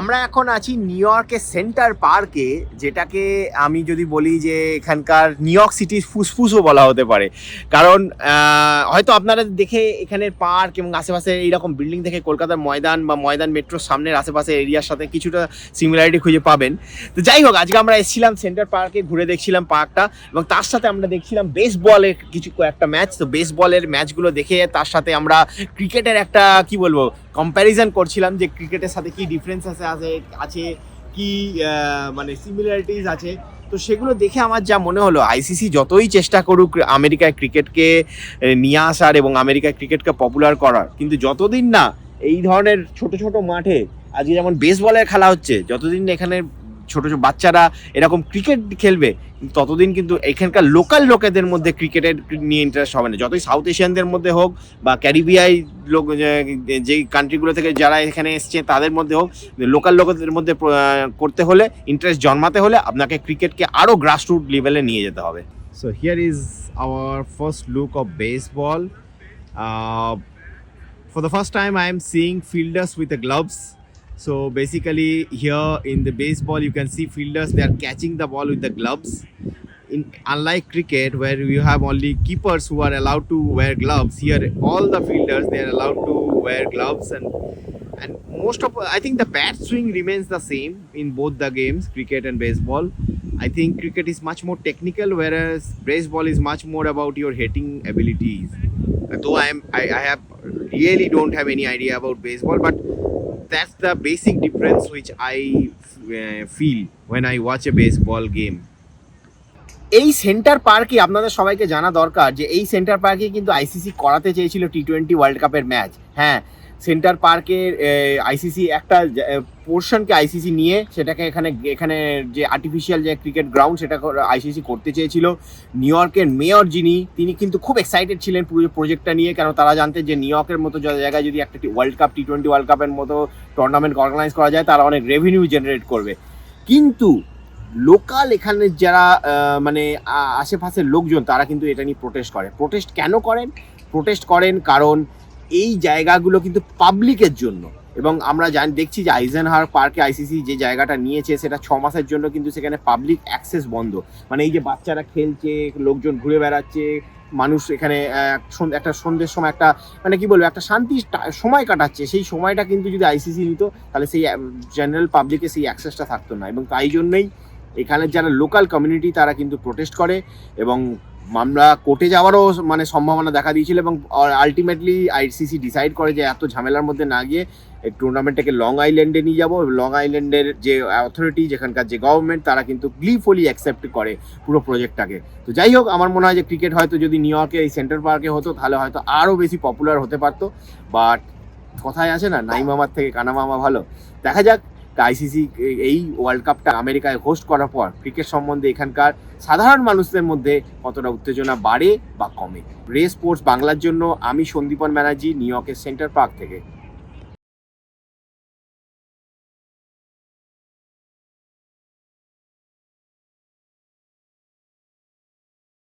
আমরা এখন আছি নিউ ইয়র্কের সেন্টার পার্কে যেটাকে আমি যদি বলি যে এখানকার নিউ ইয়র্ক সিটির ফুসফুসও বলা হতে পারে। কারণ হয়তো আপনারা দেখে এখানের পার্ক এবং আশেপাশে এইরকম বিল্ডিং দেখে কলকাতার ময়দান বা ময়দান মেট্রোর সামনের আশেপাশে এরিয়ার সাথে কিছুটা সিমিলারিটি খুঁজে পাবেন। তো যাই হোক, আজকে আমরা এসেছিলাম সেন্টার পার্কে ঘুরে দেখছিলাম পার্কটা এবং তার সাথে আমরা দেখছিলাম বেসবলের কিছু একটা ম্যাচ তো বেসবলের ম্যাচগুলো দেখে তার সাথে আমরা ক্রিকেটের একটা, কি বলব কম্প্যারিজন করছিলাম যে ক্রিকেটের সাথে কি ডিফারেন্স আছে আছে আছে, কি মানে সিমিলারিটিস আছে। তো সেগুলো দেখে আমার যা মনে হলো আইসিসি যতই চেষ্টা করুক আমেরিকায় ক্রিকেটকে নিয়ে আসার এবং আমেরিকায় ক্রিকেটকে পপুলার করার, কিন্তু যতদিন না এই ধরনের ছোট ছোট মাঠে আজকে যেমন বেসবলের খেলা হচ্ছে, যতদিন এখানে ছোট ছোট বাচ্চারা এরকম ক্রিকেট খেলবে, ততদিন কিন্তু এখানকার লোকাল লোকেদের মধ্যে ক্রিকেটের নিয়ে ইন্টারেস্ট হবে না। যতই সাউথ এশিয়ানদের মধ্যে হোক বা ক্যারিবিয়াই লোক, যে- যে কান্ট্রিগুলো থেকে যারা এখানে এসছে, তাদের মধ্যে হোক লোকাল লোকেদের মধ্যে করতে হলে ইন্টারেস্ট জন্মাতে হলে আপনাকে ক্রিকেটকে আরও গ্রাসরুট লেভেলে নিয়ে যেতে হবে। So here is our first look of baseball for the first time I am seeing fielders with the gloves. So basically here in the baseball you can see fielders they are catching the ball with the gloves. In unlike cricket where you have only keepers who are allowed to wear gloves here all the fielders they are allowed to wear gloves and and most of i think the bat swing remains the same in both the games cricket and baseball. I think cricket is much more technical whereas baseball is much more about your hitting abilities. Though i am i, I have really don't have any idea about baseball but that's the basic difference which i uh, feel when i watch a baseball game এই centre পার্কে আপনাদের সবাইকে জানা দরকার যে এই centre পার্কে কিন্তু আইসিসি করাতে চেয়েছিল টি টোয়েন্টি ওয়ার্ল্ড কাপের ম্যাচ হ্যাঁ সেন্টার পার্কের আইসিসি একটা পোর্শনকে আইসিসি নিয়ে সেটাকে এখানে এখানে যে আর্টিফিশিয়াল যে ক্রিকেট গ্রাউন্ড সেটা আইসিসি করতে চেয়েছিল। নিউ ইয়র্কের মেয়র যিনি, তিনি কিন্তু খুব এক্সাইটেড ছিলেন পুরো প্রজেক্টটা নিয়ে, কেন তারা জানতেন যে নিউ ইয়র্কের মতো জায়গায় যদি একটা world cup T twenty world কাপের মতো টুর্নামেন্ট অর্গানাইজ করা যায়, তারা অনেক রেভিনিউ জেনারেট করবে। কিন্তু লোকাল এখানে যারা মানে আশেপাশের লোকজন, তারা কিন্তু এটা নিয়ে প্রোটেস্ট করে। প্রোটেস্ট কেন করেন? প্রোটেস্ট করেন কারণ এই জায়গাগুলো কিন্তু পাবলিকের জন্য। এবং আমরা জান, দেখছি যে আইজেনহার পার্কে আইসিসি যে জায়গাটা নিয়েছে, সেটা ছ মাসের জন্য কিন্তু সেখানে পাবলিক অ্যাক্সেস বন্ধ। মানে এই যে বাচ্চারা খেলছে, লোকজন ঘুরে বেড়াচ্ছে, মানুষ এখানে একটা সন্ধ্যের সময় একটা মানে কি বলব, একটা শান্তি সময় কাটাচ্ছে। সেই সময়টা কিন্তু যদি আইসিসি নিত, তাহলে সেই জেনারেল পাবলিকে সেই অ্যাক্সেসটা থাকতো না। এবং তাই জন্যই এখানের যারা লোকাল কমিউনিটি তারা কিন্তু প্রোটেস্ট করে এবং মামলা কোর্টে যাওয়ারও মানে সম্ভাবনা দেখা দিয়েছিল এবং আলটিমেটলি আইসিসি ডিসাইড করে যে এত ঝামেলার মধ্যে না গিয়ে টুর্নামেন্টটাকে লং আইল্যান্ডে নিয়ে যাব। লং আইল্যান্ডের যে অথরিটি যেখানকার যে গভর্নমেন্ট তারা কিন্তু গ্লিফুলি অ্যাকসেপ্ট করে পুরো প্রজেক্টটাকে তো যাই হোক, আমার মনে হয় যে ক্রিকেট হয়তো যদি নিউ ইয়র্কে এই সেন্টার পার্কে হতো, তাহলে হয়তো আরও বেশি পপুলার হতে পারতো। বাট কথায় আছে না নাই মামার থেকে কানা মামা ভালো। দেখা যাক আইসিসি এই ওয়ার্ল্ড কাপটা আমেরিকায় হোস্ট করার পর ক্রিকেট সম্বন্ধে এখানকার সাধারণ মানুষদের মধ্যে কতটা উত্তেজনা বাড়ে বা কমে? রে স্পোর্টস বাংলার জন্য আমি সন্দীপন ব্যানার্জি নিউ ইয়র্কের সেন্টার পার্ক থেকে।